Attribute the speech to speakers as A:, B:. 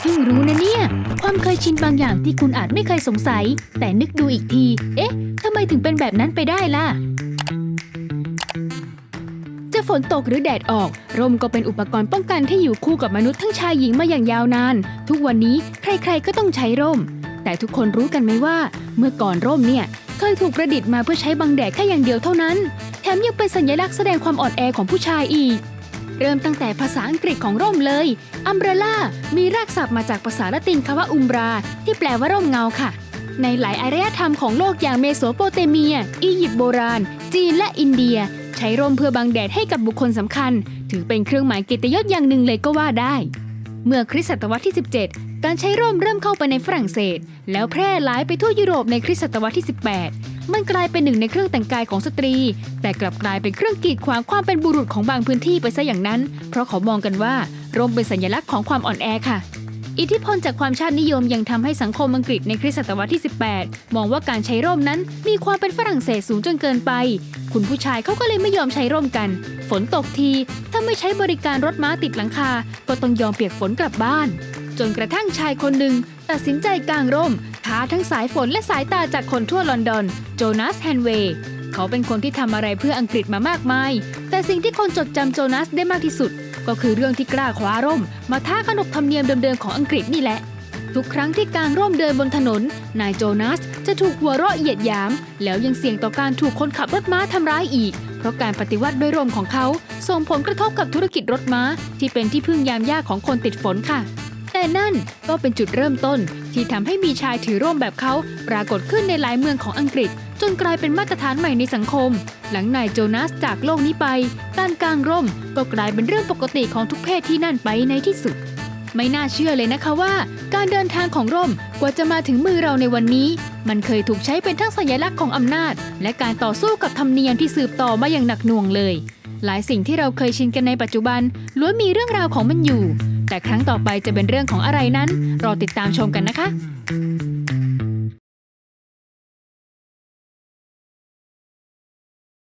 A: เพิ่งรู้นะเนี่ย ความเคยชินบางอย่างที่คุณอาจไม่เคยสงสัย แต่นึกดูอีกที เอ๊ะทำไมถึงเป็นแบบนั้นไปได้ล่ะ จะฝนตกหรือแดดออก ร่มก็เป็นอุปกรณ์ป้องกันที่อยู่คู่กับมนุษย์ทั้งชายหญิงมาอย่างยาวนาน ทุกวันนี้ใครๆก็ต้องใช้ร่ม แต่ทุกคนรู้กันไหมว่า เมื่อก่อนร่มเนี่ยเคยถูกประดิษฐ์มาเพื่อใช้บังแดดแค่อย่างเดียวเท่านั้น แถมยังเป็นสัญลักษณ์แสดงความอ่อนแอของผู้ชายอีก เริ่มตั้งแต่ภาษาอังกฤษของร่มเลยอัมเบรล่ามีรากศัพท์มาจากภาษาละตินคำว่าอุมบรา ที่แปลว่าร่มเงาค่ะ ในหลายอารยธรรมของโลกอย่างเมโสโปเตเมีย อียิปต์โบราณ จีนและอินเดีย ใช้ร่มเพื่อบังแดดให้กับบุคคลสำคัญ ถือเป็นเครื่องหมายเกียรติยศอย่างหนึ่งเลยก็ว่าได้ เมื่อคริสตศตวรรษที่ 17 การใช้ร่มเริ่มเข้าไปในฝรั่งเศส แล้วแพร่หลายไปทั่วยุโรปในคริสตศตวรรษที่ 18 มันกลายเป็นหนึ่งในเครื่องแต่งกายของสตรี แต่กลับกลายเป็นเครื่องกีดขวางความเป็นบุรุษของบางพื้นที่ไปซะอย่างนั้น เพราะเขามองกันว่าร่มเป็นสัญลักษณ์ของความอ่อนแอค่ะ อิทธิพลจากความชาตินิยมยังทำให้สังคมอังกฤษในคริสตศตวรรษที่ 18 มองว่าการใช้ร่มนั้นมีความเป็นฝรั่งเศสสูงจนเกินไป คุณผู้ชายเขาก็เลยไม่ยอมใช้ร่มกัน ฝนตกที ถ้าไม่ใช้บริการรถม้าติดหลังคา ก็ต้องยอมเปียกฝนกลับบ้าน จนกระทั่งชายคนหนึ่งตัดสินใจกางร่มท้าทั้งสายฝนและสายตาจากคนทั่วลอนดอน โจนาสแฮนเวย์เขาเป็นคนที่ทำอะไรเพื่ออังกฤษมามากมาย แต่สิ่งที่คนจดจำโจนาสได้มากที่สุด ก็คือเรื่องที่กล้าคว้าร่ม มาท้าขนบธรรมเนียมเดิมๆของอังกฤษนี่แหละ ทุกครั้งที่การร่มเดินบนถนน นายโจนาสจะถูกหัวเราะเหยียดหยาม แล้วยังเสี่ยงต่อการถูกคนขับรถม้าทำร้ายอีก เพราะการปฏิวัติด้วยร่มของเขา ส่งผลกระทบกับธุรกิจรถม้า ที่เป็นที่พึ่งยามยากของคนติดฝนค่ะ แต่นั่นก็เป็นจุดเริ่มต้น ที่ทำให้มีชายถือร่มแบบเขาปรากฏขึ้นในหลายเมืองของอังกฤษ จนกลายเป็นมาตรฐานใหม่ในสังคม หลังนายโจนาสจากโลกนี้ไปการกางร่มก็กลายเป็นเรื่องปกติของทุกเพศที่นั่นไปในที่สุด ไม่น่าเชื่อเลยนะคะว่า การเดินทางของร่มกว่าจะมาถึงมือเราในวันนี้ มันเคยถูกใช้เป็นทั้งสัญลักษณ์ของอำนาจ และการต่อสู้กับธรรมเนียมที่สืบต่อมาอย่างหนักหน่วงเลย หลายสิ่งที่เราเคยชินกันในปัจจุบันล้วนมีเรื่องราวของมันอยู่ แต่ครั้งต่อไปจะเป็นเรื่องของอะไรนั้น รอติดตามชมกันนะคะ